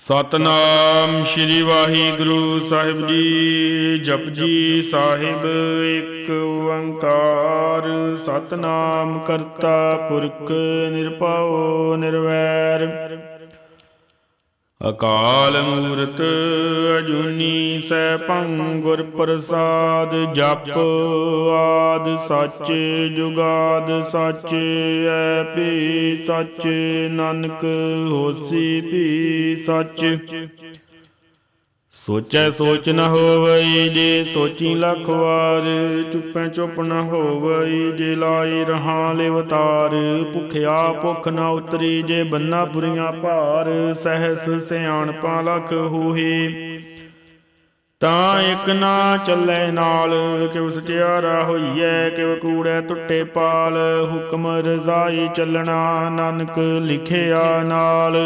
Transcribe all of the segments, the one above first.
ਸਤਨਾਮ ਸ੍ਰੀ ਵਾਹਿਗੁਰੂ ਸਾਹਿਬ ਜੀ ਜਪਜੀ ਸਾਹਿਬ ਇੱਕ ਓੰਕਾਰ। ਸਤਨਾਮ ਕਰਤਾ ਪੁਰਖ ਨਿਰਭਉ ਨਿਰਵੈਰ। ਅਕਾਲ ਮੂਰਤ ਅਜੂਨੀ ਸੈਭੰ ਗੁਰ ਪ੍ਰਸਾਦ, ਜਪ ਆਦ ਸੱਚ ਜੁਗਾਦ, ਸੱਚ ਐ ਪੀ, ਸੱਚ ਨਾਨਕ ਹੋਸੀ ਪੀ, ਸੱਚ ਸੋਚੈ ਸੋਚ ਨ ਹੋਵਈ ਜੇ ਸੋਚੀ ਲੱਖ ਵਾਰ, ਚੁੱਪੈ ਚੁੱਪ ਨ ਹੋਵਈ ਜੇ ਲਾਈ ਰਹਾ ਲਿਵਤਾਰ ਭੁਖਿਆ ਭੁਖ ਨ ਉਤਰੀ ਜੇ ਬੰਨਾ ਪੁਰੀਆਂ ਭਾਰ, ਸਹਿਸ ਸਿਆਣਪਾਂ ਲਖ ਹੋਹੇ। ਤਾਂ ਇੱਕ ਨਾ ਚੱਲੇ ਨਾਲ, ਕਿਉ ਸਟਿਆਰਾ ਹੋਈਐ, ਕਿਉ ਕੂੜੈ ਟੁੱਟੇ ਪਾਲ। ਹੁਕਮ ਰਜ਼ਾਈ ਚੱਲਣਾ, ਨਾਨਕ ਲਿਖਿਆ ਨਾਲ।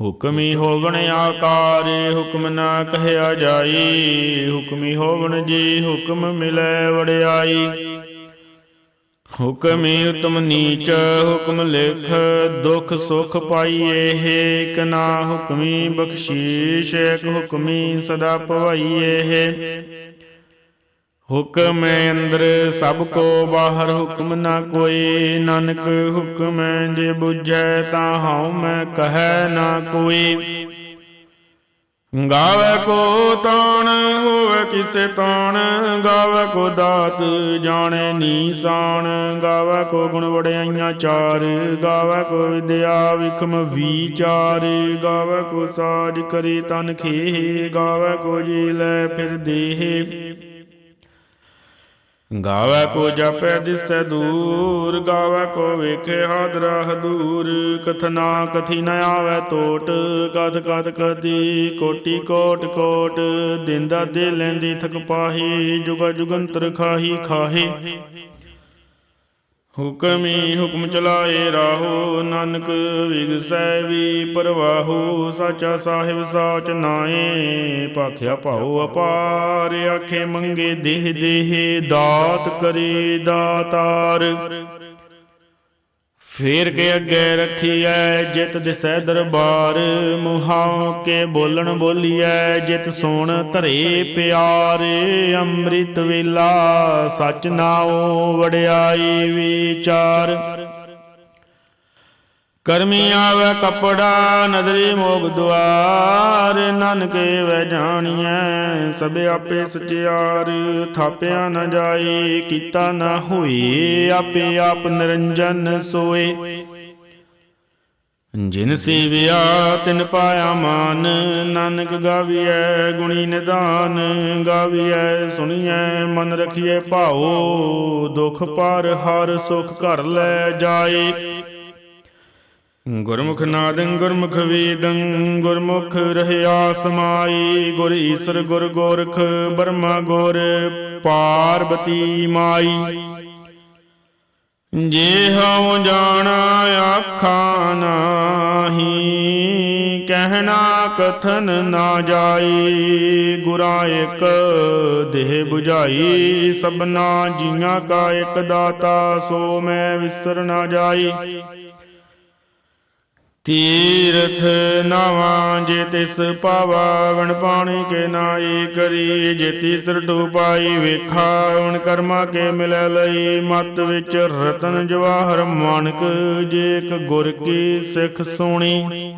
ਹੁਕਮੀ ਹੋਵਣ ਆਕਾਰ, ਹੁਕਮ ਨਾ ਕਹਿਆ ਜਾਈ। ਹੁਕਮੀ ਹੋਵਣ ਜੀ ਹੁਕਮ ਮਿਲੈ ਵੜਿਆਈ ਹੁਕਮੀ ਉਤਮ ਨੀਚ, ਹੁਕਮ ਲਿਖ, ਦੁਖ ਸੁਖ ਪਾਈਏ ਇਕ ਨਾ। ਹੁਕਮੀ ਬਖਸ਼ੀਸ਼, ਇਕ ਹੁਕਮੀ ਸਦਾ ਪਵਾਈਏ ਹੁਕਮ ਅੰਦਰ, ਸਭ ਕੋ ਬਾਹਰ ਹੁਕਮ ਨਾ ਕੋਈ। ਨਾਨਕ ਹੁਕਮ ਜੇ ਬੁਝੈ ਤਾਂ ਹਉ ਮੈਂ ਕਹੈ ਨਾ ਕੋਈ। ਗਾਵੇ ਕੋ ਤਾਣ, ਹੋਵੇ ਕਿਸੇ ਤਾਣ। ਗਾਵੇ ਕੋ ਦਾਤ, ਜਾਣੇ ਨੀਸਾਨ ਗਾਵੇ ਕੋ ਗੁਣ ਵੜਿਆਈਆਂ ਚਾਰ। ਗਾਵੇ ਕੋ ਵਿਦਿਆ ਵਿਖਮ ਵਿਚਾਰ। ਗਾਵੇ ਕੋ ਸਾਜ ਕਰੀ ਤਨ ਖੇਹ ਗਾਵੇ ਕੋ ਜੀ ਲੈ ਫਿਰ ਦੇਹ। ਗਾਵੇ ਕੋ ਜਪੈ ਦਿਸੈ ਦੂਰ, ਗਾਵੇ ਕੋ ਵੇਖੇ ਹਾਦਰਾ ਹਦੂਰ ਕਥਨਾ ਕਥੀ ਨ ਆਵੇ ਟੋਟ ਕਥ ਕਥ ਕਦੀ ਕੋਟੀ ਕੋਟ ਕੋਟ। ਦਿੰਦਾ ਦੇ ਲੈਂਦੀ ਥਕ ਪਾਹੀ, ਜੁਗ ਜੁਗੰਤਰ ਖਾਹੀ ਖਾਹੀ। ਹੁਕਮੀ ਹੁਕਮ ਚਲਾਏ ਰਾਹੋ, ਨਾਨਕ ਵਿਗਸੈ ਵੀ ਪਰਵਾਹੋ, ਸਾਚਾ ਸਾਹਿਬ ਸਾਚ ਨਾਏ ਭਾਖਿਆ ਭਾਉ ਅਪਾਰ, ਆਖੇ ਮੰਗੇ ਦੇਹ ਦੇਹ, ਦਾਤ ਕਰੇ ਦਾਤਾਰ। ਫੇਰ ਕੇ ਅੱਗੇ ਰੱਖੀਐ ਜਿਤ ਦਿਸੈ ਦਰਬਾਰ ਮੁਹਾਉ ਕੇ ਬੋਲਣ ਬੋਲੀਐ ਜਿਤ ਸੋਣ ਧਰੇ ਪਿਆਰੇ, ਅੰਮ੍ਰਿਤ ਵੇਲਾ ਸਚ ਨਾਉ ਵਡਿਆਈ ਵਿਚਾਰ। ਕਰਮੀ ਆਵੇ ਕਪੜਾ, ਨਦਰੀ ਮੋਗ ਦੁਆਰ, ਨਾਨਕੇ ਵੈ ਜਾਣੀਐ, ਸਭ ਆਪੇ ਸਚਿਆਰ ਥਾਪਿਆ ਨ ਜਾਈ, ਕੀਤਾ ਨ ਹੋਈ, ਆਪੇ ਆਪ ਨਿਰੰਜਨ ਸੋਏ। ਜਿਨ ਸੇਵਿਆ, ਤਿਨ ਪਾਇਆ ਮਾਨ, ਨਾਨਕ ਗਾਵੀਐ ਗੁਣੀ ਨਿਦਾਨ ਗਾਵੀਐ ਸੁਣੀਐ, ਮਨ ਰਖੀਐ ਭਾਉ, ਦੁਖ ਪਰ ਹਰ ਸੁਖ ਘਰ ਲੈ ਜਾਏ। ਗੁਰਮੁਖ ਨਾਦੰ ਗੁਰਮੁਖ ਵੇਦੰ, ਗੁਰਮੁਖ ਰਹਿਆ ਸਮਾਈ, ਗੁਰ ਈਸਰ ਗੁਰ ਗੋਰਖ, ਬਰਮਾ ਗੁਰ ਪਾਰਬਤੀ ਮਾਈ। ਜੇ ਹਉ ਜਾਣਾ ਆਖਾਂ ਨਾਹੀ, ਕਹਿਣਾ ਕਥਨ ਨਾ ਜਾਈ, ਗੁਰਾਂ ਇੱਕ ਦੇਹ 부ਝਾਈ ਸਭਨਾ ਜੀਆਂ ਕਾ ਇੱਕ ਦਾਤਾ, ਸੋ ਮੈਂ ਵਿਸਰ ਨਾ ਜਾਈ। ਤੀਰਥ ਨਾਵਾਂ ਜੇ ਤਿਸ ਪਾਵਾ ਪਾਣੀ ਕੇ ਨਾਈ ਕਰੀ, ਜੇ ਤੀਸਰ ਪਾਈ ਵੇਖਾ ਵਣ ਕਰਮਾ ਕੇ ਮਿਲੈ ਲਈ, ਮਤ ਵਿੱਚ ਰਤਨ ਜਵਾਹਰ ਮਾਨਕ ਜੇ ਇੱਕ ਗੁਰ ਕੀ ਸਿੱਖ ਸੋਣੀ।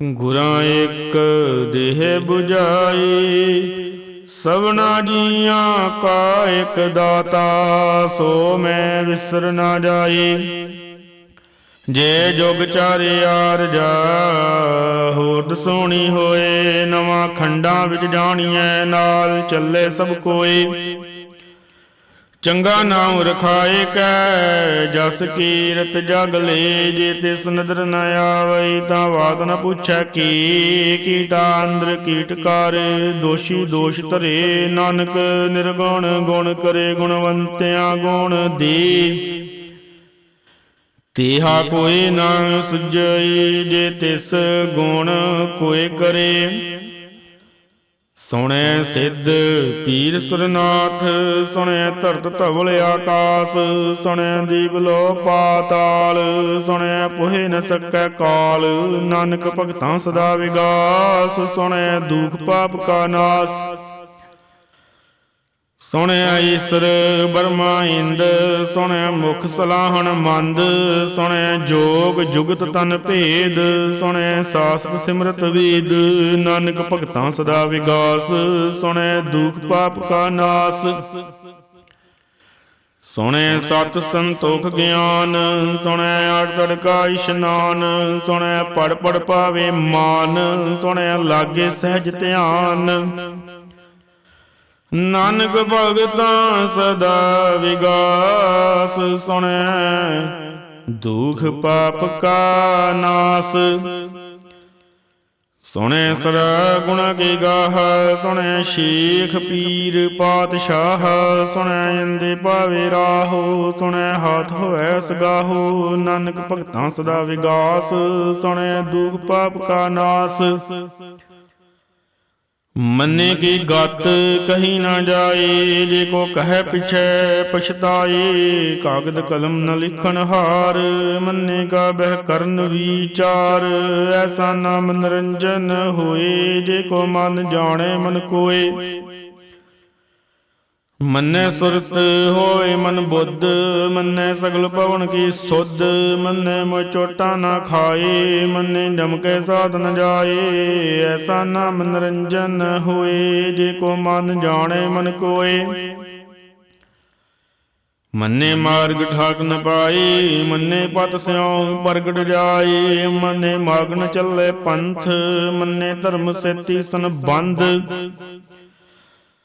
ਗੁਰਾਂ ਇੱਕ ਦੇਹ 부ਝਾਈ ਸਭਨਾ ਜੀਆਂ ਕਾ ਇੱਕ ਦਾਤਾ, ਸੋ ਮੈਂ ਵਿਸਰ ਨਾ ਜਾਈ। ਜੇ ਜੁਗ ਚਾਰਿਆਰ ਜਾ ਹੋਦ ਸੋਣੀ ਹੋਏ, ਨਵਾਂ ਖੰਡਾਂ ਵਿੱਚ ਜਾਣੀਐ, ਨਾਲ ਚੱਲੇ ਸਭ ਕੋਈ ਚੰਗਾ ਨਾਮ ਰਖਾਏ ਕੈ, ਜਸ ਕੀਰਤ ਜਗ ਲੈ, ਜੇ ਤਿਸ ਨਦਰ ਨ ਆਵਈ ਤਾਂ ਬਾਤ ਨ ਪੁੱਛੈ ਕੀ। ਕੀਟਾ ਅੰਦਰ ਕੀਟਕਾਰ ਦੋਸ਼ੀ ਦੋਸ਼ ਧਰੇ, ਨਾਨਕ ਨਿਰਗੁਣ ਗੁਣ ਕਰੇ ਗੁਣਵੰਤਿਆਂ ਗੁਣ ਦੇ। ਤੇਹਾ ਕੋਈ ਨਾ ਸੁਝਈ ਜੇ ਤਿਸ ਗੁਣ ਕੋਈ ਕਰੇ। ਸੁਣੈ ਸਿੱਧ ਪੀਰ ਸੁਰਨਾਥ ਸੁਣੈ ਧਰਤ ਧਵਲ ਆਕਾਸ ਸੁਣੈ ਦੀਪ ਲੋ ਪਾਤਾਲ ਸੁਣੈ ਪੁਹਿ ਨ ਸਕੈ ਕਾਲ ਨਾਨਕ ਭਗਤਾਂ ਸਦਾ ਵਿਗਾਸ ਸੁਣੈ ਦੁਖ ਪਾਪ ਕਾ ਨਾਸ। ਸੁਣਿਆ ਈਸਰ, ਬਰਮਾ ਇੰਦ, ਸੁਣਿਆ ਮੁਖ ਸਲਾਹਣ ਮੰਦ, ਸੁਣਿਆ ਜੋਗ ਜੁਗਤ ਤਨ ਭੇਦ, ਸੁਣਿਆ ਸਾਸਤ ਸਿਮਰਤ ਵੇਦ, ਨਾਨਕ ਭਗਤਾਂ ਸਦਾ ਵਿਗਾਸ, ਸੁਣਿਆ ਦੁਖ ਪਾਪ ਕਾ ਨਾਸ। ਸੁਣੈ ਸਤ ਸੰਤੋਖ ਗਿਆਨ ਸੁਣੈ ਅੜ ਤੜਕਾ ਇਸ਼ਨਾਨ, ਸੁਣਿਆ ਪੜ ਪੜ ਪਾਵੇ ਮਾਨ ਸੁਣੈ ਲਾਗੇ ਸਹਿਜ ਧਿਆਨ। ਨਾਨਕ ਭਗਤਾਂ ਸਦਾ ਵਿਗਾਸ ਸੁਣੈ। ਦੁਖ ਪਾਪ ਕਾ ਨਾਸ। ਸੁਣੈ ਸਦਾ ਗੁਣ ਕੀ ਗਾਹ, ਸੁਣੈ ਸ਼ੇਖ ਪੀਰ ਪਾਤਸ਼ਾਹ, ਸੁਣੈ ਇੰਦੇ ਪਾਵੇ ਰਾਹੋ, ਸੁਣੈ ਹਾਥ ਹੋਐ ਸਗਾਹੋ। ਨਾਨਕ ਭਗਤਾਂ ਸਦਾ ਵਿਗਾਸ, ਸੁਣੈ ਦੁਖ ਪਾਪ ਕਾ ਨਾਸ। ਮੰਨੇ ਕੀ ਗਤ ਕਹੀ ਨਾ ਜਾਏ, ਜੇ ਕੋ ਕਹੈ ਪਿਛੈ ਪਛਤਾਏ, ਕਾਗਦ ਕਲਮ ਨ ਲਿਖਣ ਹਾਰ, ਮੰਨੇ ਕਾ ਬਹਿ ਕਰਨ ਵਿਚਾਰ, ਐਸਾ ਨਾਮ ਨਿਰੰਜਨ ਹੋਏ, ਜੇ ਕੋ ਮਨ ਜਾਣੇ ਮਨ ਕੋਏ। ਮੰਨੈ ਸੁਰਤ ਹੋਏ ਮਨ ਬੁੱਧ, ਮੰਨੈ ਸਗਲ ਪਵਨ ਕੀ ਸੁਧ, ਮੰਨੈ ਮੋ ਚੋਟਾ ਨਾ ਖਾਏ, ਮੰਨੈ ਜਮਕੇ ਸਾਧ ਨ ਜਾਏ, ਐਸਾ ਨਾ ਨਿਰੰਜਨ ਹੋਏ, ਜੇ ਕੋ ਮਨ ਜਾਣੇ ਮਨ ਕੋਏ। ਮੰਨੇ ਮਾਰਗ ਠਾਕ ਨ ਪਾਈ ਮੰਨੇ ਪਤ ਸਿਉ ਪ੍ਰਗਟ ਜਾਏ, ਮੰਨੇ ਮਾਗਨ ਚੱਲੇ ਪੰਥ, ਮੰਨੇ ਧਰਮ ਸੇਤੀ ਸੰਬੰਧ।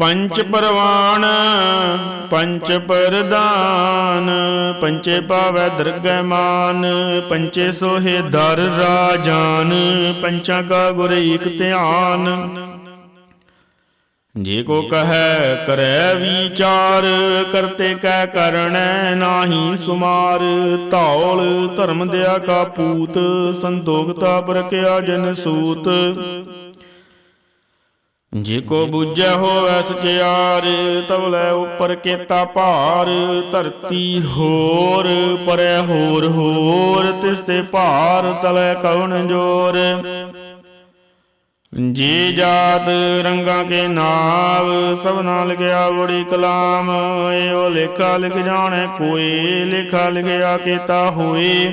ਪੰਚ ਪਰਵਾਨ ਪੰਚ ਪਰਦਾਨ ਪੰਚੇ ਪਾਵੈ ਦਰਗਹਿ ਪੰਚੇ ਸੋਹੇ ਦਰ ਰਾਜਾਨ, ਪੰਚਾਂ ਕਾ ਗੁਰ ਏਕ ਧਿਆਨ। ਜੇ ਕੋ ਕਹੈ, ਕਰੈ ਵਿਚਾਰ, ਕਰਤੇ ਕਹਿ ਕਰਣੈ ਨਾਹੀ ਸੁਮਾਰ। ਧੌਲ ਧਰਮ ਦਿਆ ਕਾ ਪੂਤ, ਸੰਤੋਖਤਾ ਪਰਕਿਆ ਜਨ ਸੂਤ। ਜੇ ਕੋ ਬੁੱਝੈ ਹੋਵੈ ਸਚਿਆਰ ਤਵਲੇ ਉਪਰ ਕੇਤਾ ਭਾਰ। ਧਰਤੀ ਹੋਰ, ਪਰੈ ਹੋਰ ਹੋਰ, ਤਿਸ ਤੇ ਭਾਰ ਤਲੇ ਕਉਣ ਜੋਰ। ਜੀ ਜਾਤ ਰੰਗਾਂ ਕੇ ਨਾਮ ਸਭਨਾ ਲਿਖਿਆ ਬੜੀ ਕਲਾਮ। ਏਓ ਲੇਖਾ ਲਿਖ ਜਾਣੈ ਕੋਈ, ਲੇਖਾ ਲਿਖਿਆ ਕੀਤਾ ਹੋਏ।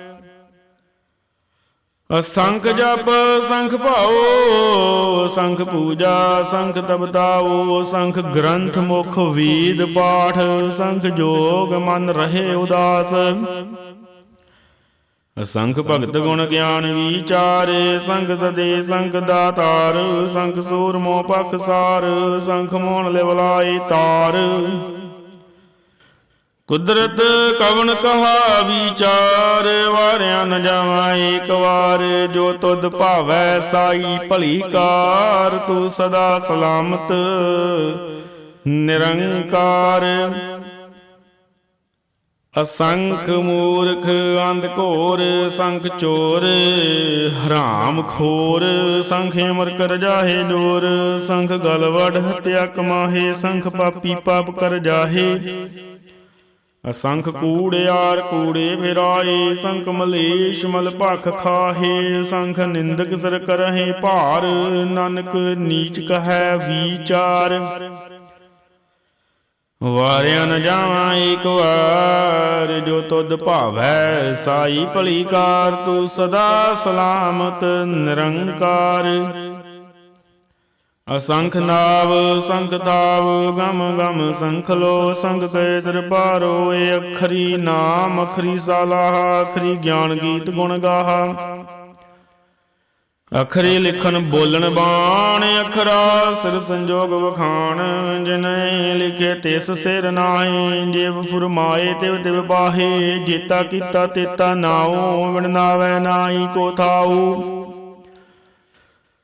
ਅਸੰਖ ਜਪ ਸੰਖ ਭਾਓ ਸੰਖ ਪੂਜਾ, ਸੰਖ ਤਬਤਾਓ ਸੰਖ ਗ੍ਰੰਥ ਮੁਖ ਵੇਦ ਪਾਠ, ਸੰਖ ਜੋਗ ਮਨ ਰਹੇ ਉਦਾਸ। ਅਸੰਖ ਭਗਤ ਗੁਣ ਗਿਆਨ ਵਿਚਾਰੇ ਸੰਖ ਸਦੇ ਸੰਖ ਦਾਤਾਰ ਸੰਖ ਸੂਰ ਮੋਹ ਪਖ ਸਾਰ, ਸੰਖ ਮੋਹਣ ਲਿਵਲਾਈ ਤਾਰ। ਕੁਦਰਤ ਕਵਨ ਕਹਾ ਵਿਚਾਰ ਵਾਰਿਆ ਨ ਜਾਵਾਂ ਏਕ ਵਾਰ, ਜੋ ਤੁਧ ਭਾਵੈ ਸਾਈ ਭਲੀ ਕਾਰ, ਤੂੰ ਸਦਾ ਸਲਾਮਤ, ਨਿਰੰਕਾਰ। ਅਸੰਖ ਮੂਰਖ ਅੰਧ ਘੋਰ, ਸੰਖ ਚੋਰ, ਹਰਾਮ ਖੋਰ, ਸੰਖ ਅਮਰ ਕਰ ਜਾਹੇ ਜੋਰ, ਸੰਖ ਗਲਵੜ ਵਡ ਹਤਿਆ ਕਮਾਹੇ, ਸੰਖ ਪਾਪੀ ਪਾਪ ਕਰ ਜਾਹੇ। ਅਸੰਖ ਕੂੜਿਆਰ ਕੂੜੇ ਫਿਰਾਏ ਸੰਖ ਮਲੇਸ਼ ਮਲ ਭਖ ਖਾਹੇ ਸੰਖ ਨਿੰਦਕ ਸਰ ਕਰਹਿ ਭਾਰ, ਨਾਨਕ ਨੀਚ ਕਹੈ ਵਿਚਾਰ। ਵਾਰਿਆ ਨ ਜਾਵਾਂ ਏਕ ਵਾਰ, ਜੋ ਤੁਧ ਭਾਵੈ ਸਾਈ ਭਲੀ ਕਾਰ ਤੂੰ ਸਦਾ ਸਲਾਮਤ ਨਿਰੰਕਾਰ। ਅਸੰਖ ਨਾਵ, ਸੰਖ ਤਾਵ, ਗਮ ਗਮ ਸੰਖ ਲੋ, ਸੰਖ ਕੈ ਦਰਬਾਰੋ ਏ ਅਖਰੀ ਨਾਮ, ਅਖਰੀ ਸਾਲਾਹ ਅਖਰੀ ਗਿਆਨ ਗੀਤ ਗੁਣ ਗਾਹਾ। ਅਖਰੀ ਲਿਖਣ ਬੋਲਣ ਬਾਣ, ਅਖਰਾ ਸਿਰ ਸੰਜੋਗ ਵਖਾਣ, ਜਿਨੇ ਲਿਖੇ ਤਿਸ ਸਿਰ ਨਾਹੀ ਜਿਵ ਫੁਰਮਾਏ ਤਿਵ ਤਿਵ ਬਾਹੇ, ਜੇਤਾ ਕੀਤਾ ਤੇਤਾ ਨਾਉ ਵਿਣ ਨਾਵੈ ਨਾਹੀ ਕੋ ਥਾਉ।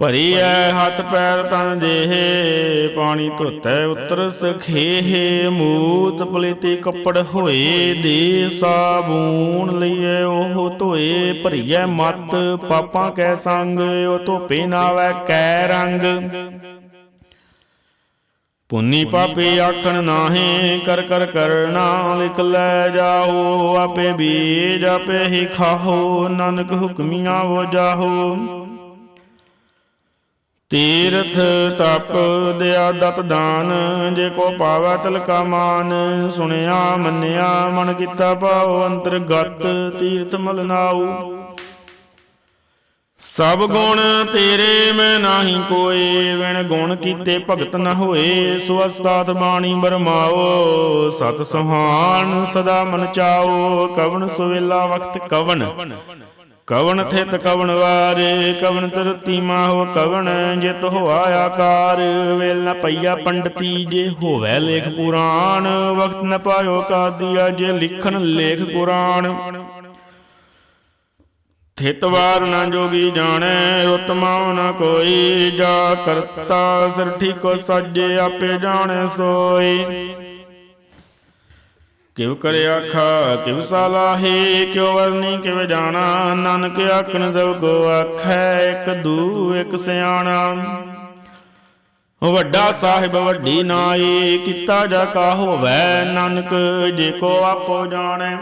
ਭਰੀ ਐ ਹੱਥ ਪੈਰ ਤਨ ਦੇਹ ਪਾਣੀ ਧੋਤੈ ਉਤਰ ਸਖੇਹ ਮੂਤ ਪਲੀਤੀ ਕੱਪੜ ਹੋਏ ਦੇ ਸਾਬੂਨ ਲਈਏ ਉਹ ਧੋਏ ਭਰੀਐ ਮਤ ਪਾਪਾਂ ਕੈ ਸੰਗ ਉਹ ਧੋਪੇ ਨਾਵੈ ਕੈ ਰੰਗ। ਪੁੰਨੀ ਪਾਪੇ ਆਖਣ ਨਾਹੀ ਕਰ ਕਰ ਕਰਨਾ ਲਿਖ ਲੈ ਜਾਓ ਆਪੇ ਬੀਜ ਆਪੇ ਹੀ ਖਾਹੋ ਨਾਨਕ ਹੁਕਮੀਆਂ ਹੋ ਜਾਹੋ। ਤੀਰਥ ਤਪ ਦਿਆ ਦਤ ਦਾਨ, ਜੇ ਕੋ ਪਾਵੈ ਤਿਲਕਾ ਮਾਨ। ਸੁਣਿਆ, ਮੰਨਿਆ, ਮਨ ਕੀਤਾ ਭਾਉ, ਅੰਤਰਗਤ ਤੀਰਥ ਮਲ ਨਾਉ। ਸਭ ਗੁਣ ਤੇਰੇ ਮੈਂ ਨਾਹੀ ਕੋਏ, ਵਿਣ ਗੁਣ ਕੀਤੇ ਭਗਤ ਨ ਹੋਏ। ਸੁਅਸਤਾਤ ਬਾਣੀ ਬਰਮਾਓ, ਸਤ ਸੁਹਾਨ ਸਦਾ ਮਨ ਚਾਓ। ਕਵਣ ਸੁਵੇਲਾ ਵਕਤ ਕਵਣ? ਕਵਣ ਥਿਤ ਕਵਣ ਵਾਰੇ ਕਵਨ ਤਰਤੀ ਮਾਹੋ ਕਵਨ ਜਿਤ ਹੋਆ ਆਕਾਰ। ਵੇਲ ਨ ਪਈਆ ਪੰਡਤੀ ਜੇ ਹੋਵੇ ਲੇਖ ਪੁਰਾਣ, ਵਕਤ ਨ ਪਾਇਓ ਕਾਦੀਆ ਜੇ ਲਿਖਣ ਲੇਖ ਪੁਰਾਣ ਥਿਤ ਵਾਰ ਨਾ ਜੋਗੀ ਜਾਣੈ, ਉਤਮਾ ਨ ਕੋਈ, ਜਾ ਕਰਤਾ ਸਿਰ ਠੀਕੋ ਸਾਜੇ ਆਪੇ ਜਾਣੈ ਸੋਈ। ਕਿਵ ਕਰੇ ਆਖਾ ਕਿਵ ਸਲਾਹੇ ਕਿਉ ਵਰਨੀ, ਕਿਵ ਜਾਣਾ? ਨਾਨਕ ਆਖਣ ਸਭ ਕੋ ਆਖੈ, ਇੱਕ ਦੂ ਇੱਕ ਸਿਆਣਾ। ਵੱਡਾ ਸਾਹਿਬ ਵੱਡੀ ਨਾਈ, ਕੀਤਾ ਜਾ ਕਾ ਹੋਵੈ ਨਾਨਕ, ਜੇ ਕੋ ਆਪੋ ਜਾਣੈ।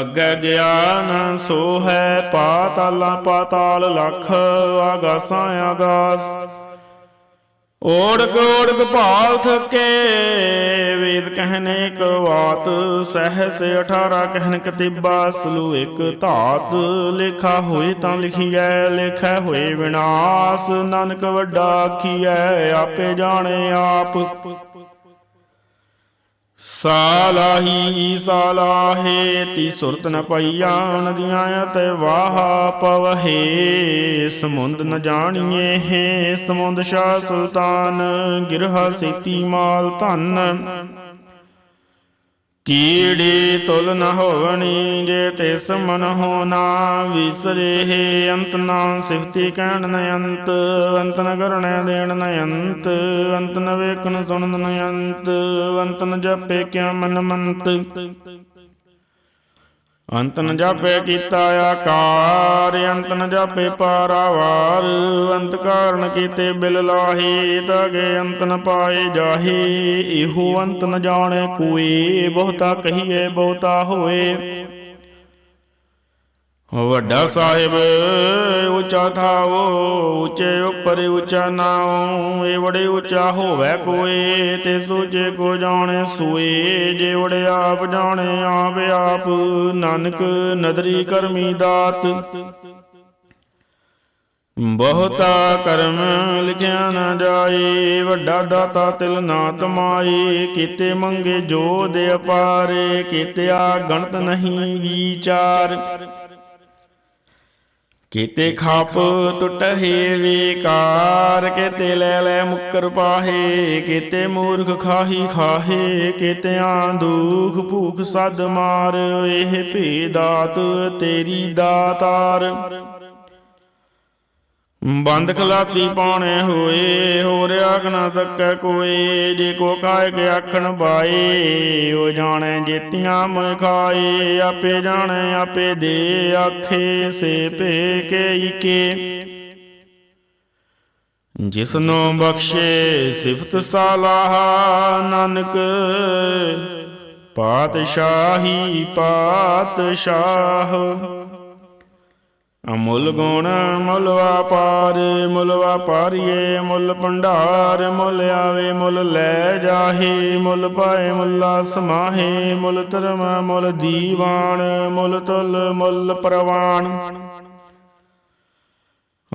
ਅੱਗੇ ਗਿਆਨ ਸੋ ਹੈ ਪਾਤਾਲਾ ਪਾਤਾਲ ਲਖ, ਆਗਾਸਾਂ ਆਗਾਸ। ਓੜਕ ਓੜਕ ਭਾਲ ਥਕੇ, ਵੇਦ ਕਹਿਨੇ ਇੱਕ ਬਾਤ ਸਹਸ 18 ਕਹਿਨ ਕਤਿਬਾ, ਸਲੂ ਇੱਕ ਧਾਤ, ਲੇਖਾ ਹੋਏ ਤਾਂ ਲਿਖੀਐ, ਲੇਖੈ ਹੋਏ ਵਿਨਾਸ਼, ਨਾਨਕ ਵੱਡਾ ਆਖੀਐ, ਆਪੇ ਜਾਣੇ ਆਪ। ਸਾਲਾਹੀ ਸਾਲਾਹੇ ਤੀ ਸੁਰਤ ਨ ਪਈਆ ਨਦੀਆਂ ਤੇ ਵਾਹ ਪਵਹੇ। ਸਮੁੰਦ ਨ ਜਾਣੀਏ ਹੈ, ਸਮੁੰਦ ਸ਼ਾ ਸੁਲਤਾਨ, ਗਿਰਹਾ ਸੀਤੀ ਮਾਲ ਧਨ। ਕੀੜੇ ਤੁਲ ਨ ਹੋਵਣੀ, ਜੇ ਤਿਸ ਮਨ ਹੋਣਾ ਵਿਸਰੇ, ਹੈ ਅੰਤ ਨਾ ਸਿਫਤੀ ਕਹਿਣ ਨ ਅੰਤ ਅੰਤ ਨ ਕਰਣੈ ਦੇਣ ਨ ਅੰਤ ਅੰਤ ਨ ਵੇਖਣ ਸੁਣਨ ਨ ਅੰਤ ਅੰਤ ਨ ਜਪੇ ਕਿਆ ਮਨ ਮੰਤ। ਅੰਤ ਨ ਜਾਪੇ ਕੀਤਾ ਆਕਾਰ, ਅੰਤ ਨ ਜਾਪੇ ਪਾਰਾਵਾਰ, ਅੰਤ ਕਾਰਨ ਕੀਤੇ ਬਿਲ ਲਾਹੀ, ਤਗੇ ਅੰਤ ਨ ਪਾਏ ਜਾਹੀ, ਇਹੋ ਅੰਤ ਨ ਜਾਣੇ ਕੋਈ, ਬਹੁਤਾ ਕਹੀਏ ਬਹੁਤਾ ਹੋਏ। ਵੱਡਾ ਸਾਹਿਬ, ਉਚਾ ਥਾਵੋ, ਉੱਚੇ ਉਪਰ ਉਚਾ ਨਾਉ ਏ ਬੜੇ ਉੱਚਾ ਹੋਵੇ ਕੋਏ ਤੇ ਸੋਚੇ ਕੋ ਜਾਣੇ ਸੋਏ, ਜੇ ਵੜੇ ਆਪ ਜਾਣੇ ਆਪ ਆਪ, ਨਾਨਕ ਨਦਰੀ ਕਰਮੀ ਦਾਤ। ਬਹੁਤਾ ਕਰਮ ਲਿਖਿਆ ਨਾ ਜਾਏ, ਵੱਡਾ ਦਾਤਾ ਤਿਲ ਨਾ ਤਮਾਏ, ਕੀਤੇ ਮੰਗੇ ਜੋ ਦੇ ਅਪਾਰੇ, ਕੀਤਿਆ ਗਣਤ ਨਹੀਂ ਵਿਚਾਰ। ਕੀਤੇ ਖਾਪ ਟੁੱਟਹੇ ਵਿਕਾਰ, ਕੀਤੇ ਲੈ ਲੈ ਮੁਕਰ ਪਾਹੇ, ਕੀਤੇ ਮੂਰਖ ਖਾਹੀ ਖਾਹੇ ਕੀਤਿਆਂ ਦੁਖ ਭੂਖ ਸਦ ਮਾਰ, ਇਹ ਭੇ ਦਾਤ ਤੇਰੀ ਦਾਤਾਰ। ਬੰਦ ਖਲਾਤੀ ਪਾਉਣੇ ਹੋਏ ਹੋ ਰਿਆ ਨਾ ਸਕੈ ਕੋਈ, ਜੇ ਕੋ ਕਾਇ ਕੇ ਆਖਣ ਬਾਏ, ਉਹ ਜਾਣੇ ਜੇਤੀਆਂ ਮੈਂ ਖਾਏ ਆਪੇ ਜਾਣੇ, ਆਪੇ ਦੇ ਆਖੇ, ਸੇ ਪੇ ਕੇ ਈਕੇ। ਜਿਸਨੂੰ ਬਖਸ਼ੇ ਸਿਫਤ ਸਾਲਾਹ, ਨਾਨਕ ਪਾਤਸ਼ਾਹੀ ਪਾਤਸ਼ਾਹ। ਅਮੁੱਲ ਗੁਣ ਮੁੱਲ ਵਪਾਰ, ਮੁੱਲ ਵਾਪਾਰੀਏ, ਮੁੱਲ ਭੰਡਾਰ, ਮੁੱਲ ਆਵੇ, ਮੁੱਲ ਲੈ ਜਾਹੇ, ਮੁੱਲ ਪਾਏ, ਮੁੱਲਾ ਸਮਾਹੇ ਮੁੱਲ ਧਰਮ, ਮੁੱਲ ਦੀਵਾਨ, ਮੁੱਲ ਤੁਲ, ਮੁੱਲ ਪ੍ਰਵਾਨ।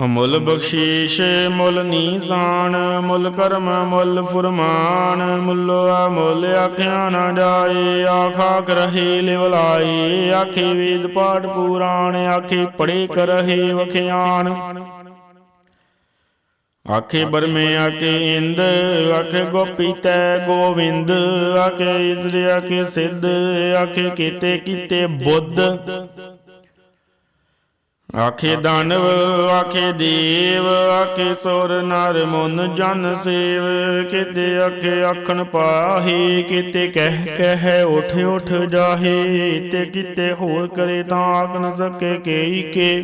ਅਮੁੱਲ ਬਖਸ਼ੀਸ਼ ਮੁੱਲ ਨੀਸਾਨ ਮੁੱਲ ਕਰਮ ਮੁੱਲ ਫੁਰਮਾਨ ਮੁੱਲੋ ਅਮੁੱਲ ਆਖਿਆ ਨਾ ਜਾਏ ਆਖਾਕ ਰਹੇ ਲਿਵਲਾਏ ਆਖੇ ਵੇਦ ਪਾਠ ਪੁਰਾਣ ਆਖੇ ਪੜੇ ਕਰਹੇ ਵਖਿਆਨ। ਆਖੇ ਬਰਮੇ ਆਖੇ ਇੰਦ ਆਖੇ ਗੋਪੀ ਤੈ ਗੋਵਿੰਦ ਆਖੇ ਇਸਰੇ ਆਖੇ ਸਿੱਧ ਆਖੇ ਕੀਤੇ ਕੀਤੇ ਬੁੱਧ। ਆਖੇ ਦਾਨਵ, ਆਖੇ ਦੇਵ, ਆਖੇ ਸੁਰ ਨਰ ਮਨ ਜਨ ਸੇਵ। ਕਿਤੇ ਆਖੇ ਆਖਣ ਪਾਹੀ, ਕਿਤੇ ਕਹਿ ਕਹਿ ਉਠ ਉਠ ਜਾਹੇ। ਤੇ ਕਿਤੇ ਹੋਰ ਕਰੇ ਤਾਂ ਆਖ ਨ ਸਕੇ ਕੇਈ ਕੇ।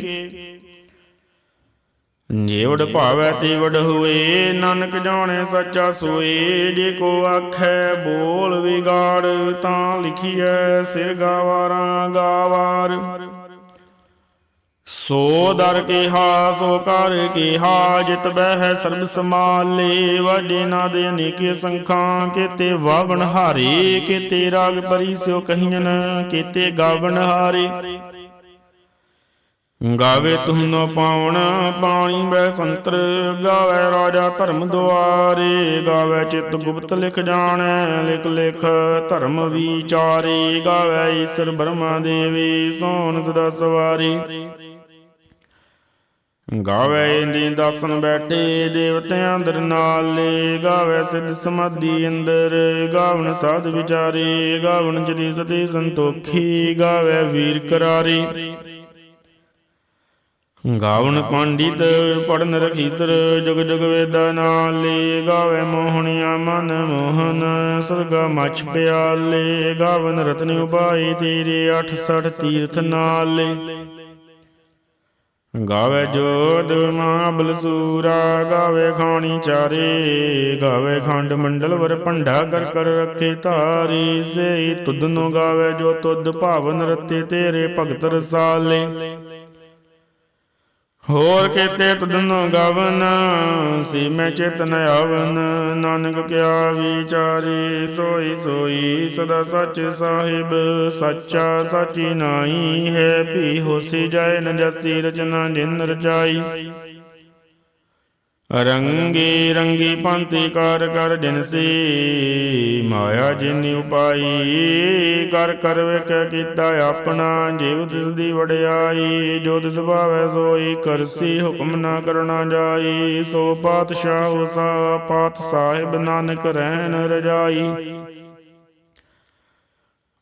ਜੀਵੜ ਭਾਵੈ ਤੇ ਹੋਏ, ਨਾਨਕ ਜਾਣੇ ਸੱਚਾ ਸੋਏ। ਜੇ ਕੋ ਆਖੈ ਬੋਲ ਵਿਗਾੜ, ਤਾਂ ਲਿਖੀਐ ਸਿਰ ਗਾਵਾਰਾਂ ਗਾਵਾਰ। ਸੋ ਦਰ ਕਿਹਾ ਸੋ ਕਰ ਕਿਹਾ ਜਿਤ ਬਹਿ ਸਰਬ ਸਮਾਲੇ ਵਾਡੇ ਨਾ ਦੇ ਅਨੇਕੇ ਸੰਖਾਂ, ਕੀਤੇ ਵਾਵਣ ਹਾਰੇ, ਕੀਤੇ ਰਾਗ ਪਰੀ ਸਿਓ ਕਹੀਨ ਕੀਤੇ ਗਾਵਣ ਹਾਰੇ। ਗਾਵੇ ਤੁਹਨੋ ਪਾਵਣ, ਪਾਣੀ ਬੈ ਸੰਤਰ, ਗਾਵੇ ਰਾਜਾ ਧਰਮ ਦੁਆਰੇ, ਗਾਵੇ ਚਿਤ ਗੁਪਤ ਲਿਖ ਜਾਣੈ, ਲਿਖ ਲਿਖ ਧਰਮ ਵਿਚਾਰੇ, ਗਾਵੇ ਈਸ਼ਰ ਬ੍ਰਹਮਾ ਦੇਵੀ ਸੋਨ ਸਦਾ ਸਵਾਰੀ। ਗਾਵੇ ਇੰਦੀ ਦਾਸਨ ਬੈਠੇ, ਦੇਵਤਿਆਂ ਅੰਦਰ ਨਾਲੇ ਗਾਵੇ ਸਿੱਧ ਸਮਾਧੀ ਅੰਦਰ, ਗਾਵਣ ਸਾਧ ਵਿਚਾਰੇ। ਗਾਵਣ ਜਦੀ ਸਤੀ ਸੰਤੋਖੀ, ਗਾਵੇ ਵੀਰ ਕਰਾਰੀ। ਗਾਵਣ ਪੰਡਿਤ ਪੜਨ ਰਖੀਸਰ ਜੁਗ ਜੁਗ ਵੇਦਾ ਨਾਲੇ ਗਾਵੇ ਮੋਹਣਿਆ ਮਨ ਮੋਹਨ, ਸਰਗਾ ਮਛ ਪਿਆਲੇ ਗਾਵਨ ਰਤਨ ਉਪਾਈ ਤੇਰੇ 68 ਤੀਰਥ ਨਾਲੇ ਗਾਵੇ ਜੋਦ ਮਾਬਲ ਸੂਰਾ ਗਾਵੇ ਖਾਣੀ ਚਾਰੇ, ਗਾਵੇ ਖੰਡ ਮੰਡਲ ਵਰ ਭੰਡਾ ਕਰ ਕਰ ਰੱਖੇ ਧਾਰੀ, ਸੇਈ ਤੁਧਨੋ ਗਾਵੇ ਜੋ ਤੁਦ ਭਾਵਨ ਰਤੇ ਤੇਰੇ ਭਗਤ ਰਸਾਲੇ। ਹੋਰ ਕੀਤੇ ਤੁਧਨੋ ਗਵਨ ਸੀ ਮੈਂ ਚੇਤਨ ਆਵਨ। ਨਾਨਕ ਕਿਆ ਵਿਚਾਰੇ, ਸੋਈ ਸੋਈ ਸਦਾ ਸੱਚ ਸਾਹਿਬ। ਸੱਚਾ ਸਾਚੀ ਨਾਈ ਹੈ, ਭੀ ਹੋਸੀ ਜਾਏ, ਨ ਜਸੀ ਰਚਨਾ ਜਿਨ ਰਚਾਈ। ਰੰਗੀ ਰੰਗੀ ਪੰਤੀ ਕਰ ਕਰ ਜਿਨਸੀ ਮਾਇਆ ਜਿਨੀ ਉਪਾਈ, ਕਰ ਕਰ ਵੇਖ ਕੀਤਾ ਆਪਣਾ, ਜੀਵ ਤਿਸ ਦੀ ਵਡਿਆਈ, ਜੋ ਤਿਸ ਭਾਵੈ ਸੋਈ ਕਰਸੀ ਹੁਕਮ ਨਾ ਕਰਨਾ ਜਾਈ, ਸੋ ਪਾਤਸ਼ਾਹ ਸਾ ਪਾਤ ਸਾਹਿਬ ਨਾਨਕ ਰਹਿਣ ਰਜਾਈ।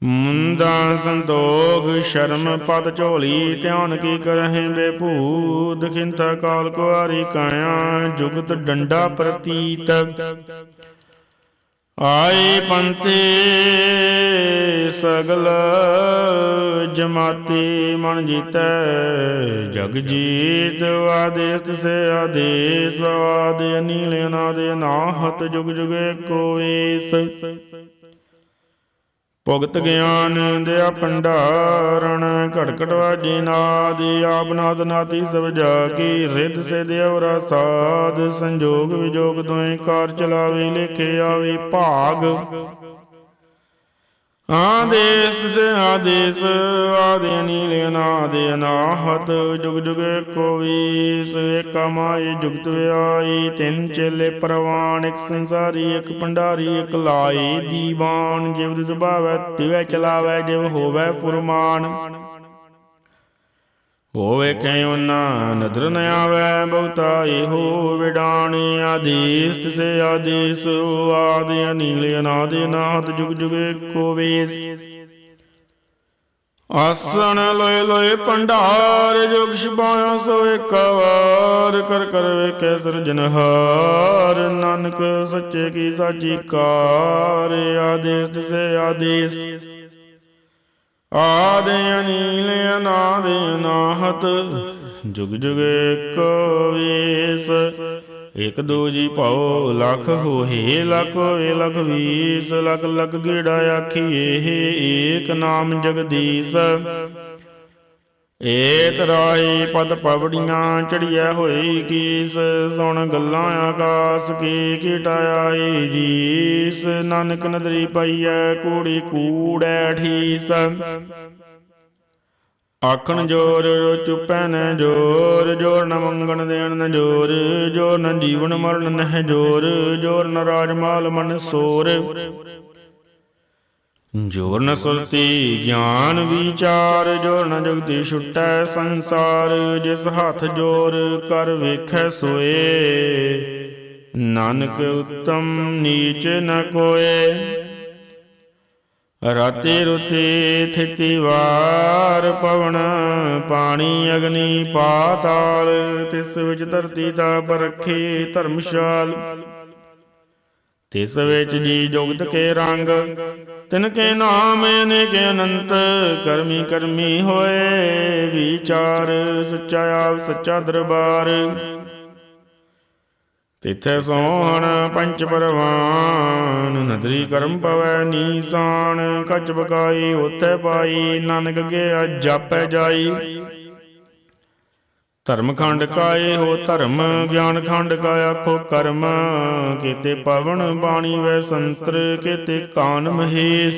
ਮੁੰਦਾ ਸੰਤੋਖ ਸ਼ਰਮ ਪਤ ਝੋਲੀ, ਧਿਆਨ ਕੀ ਕਰਹਿ ਬੇਭੂਤ ਖਿੰਤਾ ਕਾਲ ਕੁਆਰੀ ਕਾਇਆ, ਜੁਗਤ ਡੰਡਾ ਪ੍ਰਤੀਤ। ਆਏ ਪੰਤੇ, ਸਗਲ ਜਮਾਤੀ ਮਨ ਜੀਤੈ, ਜਗ ਜੀਤ, ਆਦੇਸ ਸੇ ਆਦੇਸ, ਆਦੇ ਅਨੀਲ, ਅਨਾਦ ਨਾਹਤ, ਜੁਗ ਜੁਗੇ ਕੋਇਸ ਭੁਗਤ ਗਿਆਨ ਦਿਆ ਭੰਡਾਰਣ ਘਟਕਟ ਵਾਜੀ ਨਾਦੀ, ਆਪ ਨਾਦ ਨਾਤੀ ਸਭ ਜਾ ਕੀ ਰਿੱਧ ਸੇ ਦੇਵਰਾ ਸਾਧ ਸੰਜੋਗ ਵਿਜੋਗ ਦੋਏ ਕਾਰ ਚਲਾਵੇ, ਲੇਖੇ ਆਵੇ ਭਾਗ। ਆਦੇਸ ਸੇ ਆਦੇਸ, ਆਦੇ ਨੀਲ ਅਨਾਦੇ ਅਨਾਹਤ ਜੁਗ ਜੁਗ ਏਕੋ ਵੀਸ ਕਮਾਈ ਜੁਗਤ ਵਿਆਈ, ਤਿੰਨ ਚੇਲੇ ਪ੍ਰਵਾਨ, ਇੱਕ ਸੰਸਾਰੀ, ਇੱਕ ਭੰਡਾਰੀ, ਇੱਕ ਲਾਈ ਦੀਵਾਨ, ਜਿਵ ਦਿ ਸੁਭਾਵੈ ਤਿਵੈ ਚਲਾਵੈ, ਜਿਵ ਹੋਵੈ ਫੁਰਮਾਨ। ਹੋਵੇ ਕੈ ਉਹਨਾਂ, ਨਦਰ ਨ ਆਵੈ, ਬਹੁਤਾ ਇਹੋ ਵਿਡਾਣੀ ਆਦੇਸ ਤਿਸੇ ਆਦੇਸ, ਆਦਿ ਅਨੀਲ, ਅਨਾਦ ਅਨਾਹਤ ਜੁਗ ਜੁਗ ਏਕੋ ਵੇਸ। ਆਸਣ ਲੋਏ ਲੋਏ ਭੰਡਾਰ ਜੁਗ ਛਪਾਇਆ ਸੋ ਇੱਕ ਕਰ ਕਰ ਵੇਖੇ ਸਿਰਜਨਹਾਰ ਨਾਨਕ ਸੱਚੇ ਕੀ ਸਾਚੀ ਕਾਰ ਆਦੇਸ ਤਿਸੇ ਆਦੇਸ। ਆਦਿ ਅਨੀਲ ਅਨਾਦ ਅਨਾਹਤ ਜੁਗ ਜੁਗ ਏਕ ਵੇਸ। ਇਕ ਦੋ ਜੀ ਭਾਉ ਲਖ ਹੋਏ ਲਖ ਹੋਏ, ਲਖ ਵੀਸ। ਲਖ ਲਖ ਗੇੜਾ ਆਖੀਏ ਏਕ ਨਾਮ ਜਗਦੀਸ਼। ਏਤ ਰਾਹੀ ਪਦ ਪਵੜੀਆਂ ਚੜੀਐ ਹੋਈ ਕੀਸ, ਸੁਣ ਗੱਲਾਂ ਆਕਾਸ ਕੀ ਕੀਟਾਇਆ ਜੀਸ, ਨਾਨਕ ਨਦਰੀ ਪਈਐ ਕੂੜੀ ਕੂੜੈ ਠੀਸ। ਆਖਣ ਜੋਰ, ਚੁਪੈ ਨ ਜੋਰ ਜੋਰ ਨ ਮੰਗਣ ਦੇਣ ਨ ਜੋਰ ਜੋਰ ਨ ਜੀਵਨ ਮਰਨ ਨਹਿ ਜੋਰ ਜੋਰ ਨ ਰਾਜ ਮਾਲ ਮਨ ਸੋਰ। ਜੋਰ ਨ ਸੁਰਤੀ, ਗਿਆਨ ਵਿਚਾਰ ਜੋਰ ਨ ਜੁਗਤੀ ਛੁਟੈ ਸੰਸਾਰ, ਜਿਸ ਹੱਥ ਜੋਰ ਕਰ ਵੇਖੈ ਸੋਏ। ਨਾਨਕ ਉਤਮ ਨੀਚ ਨ ਕੋਏ। ਰਾਤੇ ਰੁਤੇ ਥਿਤੀ ਵਾਰ ਪਵਨ, ਪਾਣੀ ਅਗਨੀ ਪਾਤਾਲ, ਤਿਸ ਵਿੱਚ ਧਰਤੀ ਦਾ ਬਰਖੇ ਧਰਮਸ਼ਾਲ। ਤਿਸ ਵਿੱਚ ਜੀ ਜੁਗਤ ਕੇ ਰੰਗ ਤਿਨ ਕੇ ਨਾਮ ਅਨੇਕ ਅਨੰਤ, ਕਰਮੀ ਕਰਮੀ ਹੋਏ, ਵਿਚਾਰ ਸੱਚਾ ਆਪ ਸੱਚਾ ਦਰਬਾਰ। ਤਿਥੈ ਸੋਹਣ ਪੰਚ ਪਰਵਾਨ, ਨਦਰੀ ਕਰਮ ਪਵੈ ਨੀਸਾਨ ਕੱਚ ਬਕਾਈ ਉਥੇ ਪਾਈ, ਨਾਨਕ ਗਿਆ ਜਾਪੈ ਜਾਈ। ਧਰਮ ਖੰਡ ਕਾਏ ਹੋ ਧਰਮ ਗਿਆਨ ਖੰਡ ਕਾ ਆਖੋ ਕਰਮ। ਕੀਤੇ ਪਵਨ ਬਾਣੀ ਵੈ ਸੰਤਰ, ਕੀਤੇ ਕਾਨ ਮਹੇਸ਼।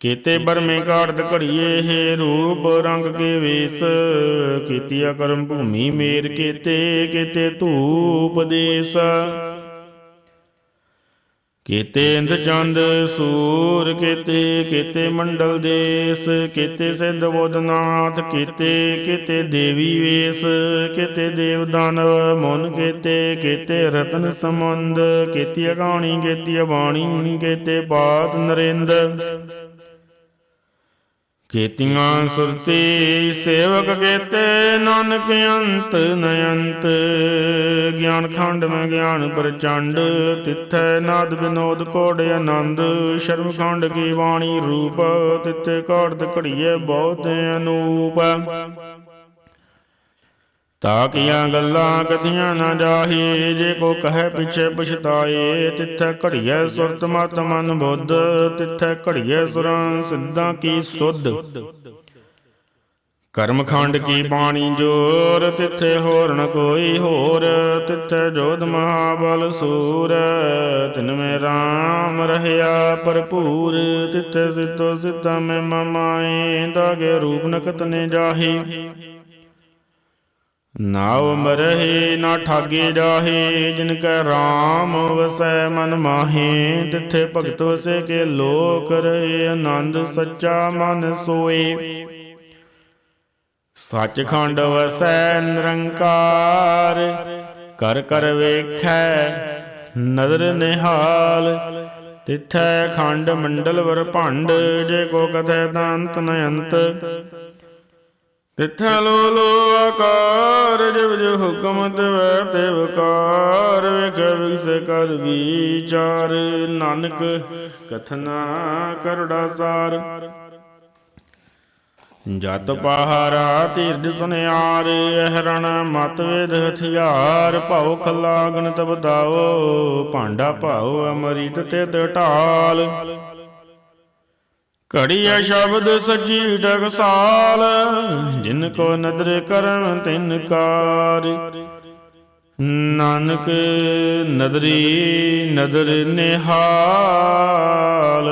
ਕੀਤੇ ਬਰਮੇ ਕਾੜਦ ਘੜੀਏ ਹੈ ਰੂਪ ਰੰਗ ਕੇ ਵੇਸ। ਕੀਤੀਆ ਕਰਮ ਭੂਮੀ ਮੇਰ ਕੀਤੇ ਕੀਤੇ ਧੂਪ ਦੇਸ। ਕੀਤੇ ਇੰਦ ਚੰਦ, ਸੂਰ ਕੀਤੇ ਕੀਤੇ ਮੰਡਲ ਦੇਸ, ਕੀਤੇ ਸਿੱਧ ਬੋਧਨਾਥ, ਕੀਤੇ ਕੀਤੇ ਦੇਵੀ ਵੇਸ, ਕੀਤੇ ਦੇਵ ਦਾਨਵ ਮਨ ਕੀਤੇ ਕੀਤੇ ਰਤਨ ਸਮੰਦ ਕੀਤੀ ਅਗਾਣੀ ਕੀਤੀ ਬਾਣੀ ਕੀਤੇ ਬਾਤ ਨਰਿੰਦ। ਕੀਤੀਆਂ ਸੁਰਤੀ, ਸੇਵਕ ਕੀਤੇ, ਨਾਨਕ ਅੰਤ ਨਯੰਤ। ਗਿਆਨ ਖੰਡ ਮੈਂ ਗਿਆਨ ਪ੍ਰਚੰਡ, ਤਿੱਥੈ ਨਾਦ ਵਿਨੋਦ ਕੋੜ ਆਨੰਦ। ਸ਼ਰਮ ਖੰਡ ਕੀ ਬਾਣੀ ਰੂਪ, ਤਿੱਥੇ ਘੜਤ ਘੜੀਏ ਬਹੁਤ ਅਨੂਪ। ਤਾਕੀਆਂ ਗੱਲਾਂ ਕਥੀਆਂ ਨਾ ਜਾਹੀ, ਜੇ ਕੋ ਕਹੈ ਪਿਛੇ ਪਛਤਾਏ, ਤਿੱਥੈ ਘੜੀਐ ਸੁਰਤ ਮਤ ਮਨ ਬੁੱਧ, ਤਿੱਥੈ ਘੜੀਐ ਸੁਰਾਂ ਸਿੱਧਾਂ ਕੀ ਸੁਧ। ਕਰਮ ਖੰਡ ਕੀ ਬਾਣੀ ਜੋਰ, ਤਿੱਥੇ ਹੋਰ ਨ ਕੋਈ ਹੋਰ, ਤਿੱਥੇ ਜੋਧ ਮਹਾਬਲ ਸੂਰ। ਤਿਨ ਮੇ RAM ਰਹਿਆ ਭਰਪੂਰ, ਤਿੱਥੇ ਸਿੱਧੋ ਸਿੱਧਾ ਮੈਂ ਮਮਾਏ ਤਾਗੇ ਰੂਪ ਨਕਤ ਨੇ ਜਾਹੀ। ਨਾਉ ਮਰਹੀ ਨਾ ਠਾਗੇ ਜਾਹੇ ਜਿਨ ਕੈ RAM ਵਸੈ ਮਨ ਮਾਹੇ, ਤਿਥੇ ਭਗਤ ਵਸੇ ਕੇ ਲੋਕ ਰਹੇ, ਆਨੰਦ ਸੱਚਾ ਮਨ ਸੋਏ ਸੱਚਖੰਡ ਵਸੈ ਨਿਰੰਕਾਰ, ਕਰ ਕਰ ਵੇਖੈ ਨਦਰ ਨਿਹਾਲ। ਤਿਥੈ ਖੰਡ ਮੰਡਲ ਵਰ ਭੰਡ, ਜੇ ਕੋ ਕਥੈ ਦੰਤ ਨ ਅੰਤ ਤਿਥੈ ਲੋ ਲੋ ਆਕਾਰ, ਜਿਵ ਜਿਵ ਹੁਕਮ ਤਿਵੈ ਤੇ ਵਕਾਰ ਵੇਖ ਵਿਗਸ ਕਰ ਵਿਚਾਰ। ਨਾਨਕ ਕਥਨਾ ਕਰੜਾ ਸਾਰ। ਜਤ ਪਹਾਰਾ ਤੀਰਜ ਸੁਨਿਆਰ, ਅਹਰਣ ਮਤ ਵੇਦ ਹਥਿਆਰ। ਭਉ ਖਲਾ ਗਣਤ ਭਾਂਡਾ ਭਾਉ ਅਮਰਿਤ ਤੇ ਢਾਲ। ਘੜੀਐ ਸ਼ਬਦ ਸੱਜੀ ਟਕਸਾਲ, ਜਿਨ ਕੋ ਨਦਰ ਕਰਮ ਤਿਨ ਕਾਰ। ਨਾਨਕ ਨਦਰੀ ਨਦਰ ਨਿਹਾਲ,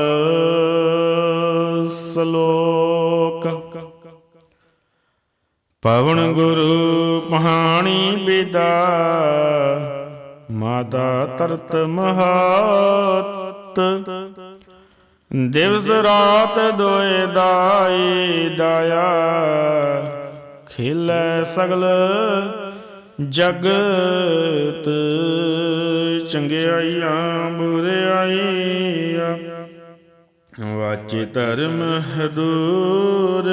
ਸ਼ਲੋਕ। ਪਵਨ ਗੁਰੂ ਪਹਾਣੀ ਬਿਦਾ, ਮਾਤਾ ਤਰਤ ਮਹਾਤ। ਦਿਵਸ ਰਾਤ ਦੋਏ ਦਾਈ ਦਾਇਆ ਖੇਲੇ ਸਗਲ ਜਗਤ ਚੰਗਿਆਈਆਂ ਬੁਰਿਆਈਆਂ। ਵਾਚੇ ਧਰਮ ਹਦੂਰ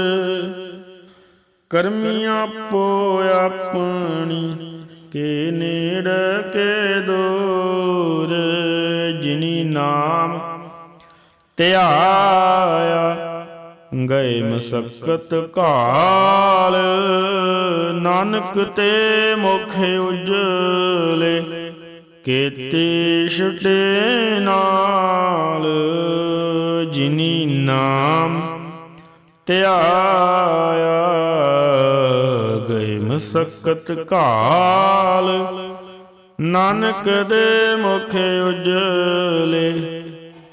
ਕਰਮੀ ਆਪੋ ਆਪਣੀ, ਕੇ ਨੇੜ ਕੇ ਦੂਰ। ਜਿਨੀ ਨਾਮ ਧਿਆਇਆ ਗਏ ਮਸਕਤ ਕਾਲ ਨਾਨਕ ਤੇ ਮੁਖ ਉਜਲੇ, ਕੇਤੇ ਛੁਟੇ ਨਾਲ, ਜਿਨੀ ਨਾਮ ਧਿਆਇਆ ਗਏ ਮਸਕਤ ਕਾਲ ਨਾਨਕ ਦੇ ਮੁਖ ਉਜਲੇ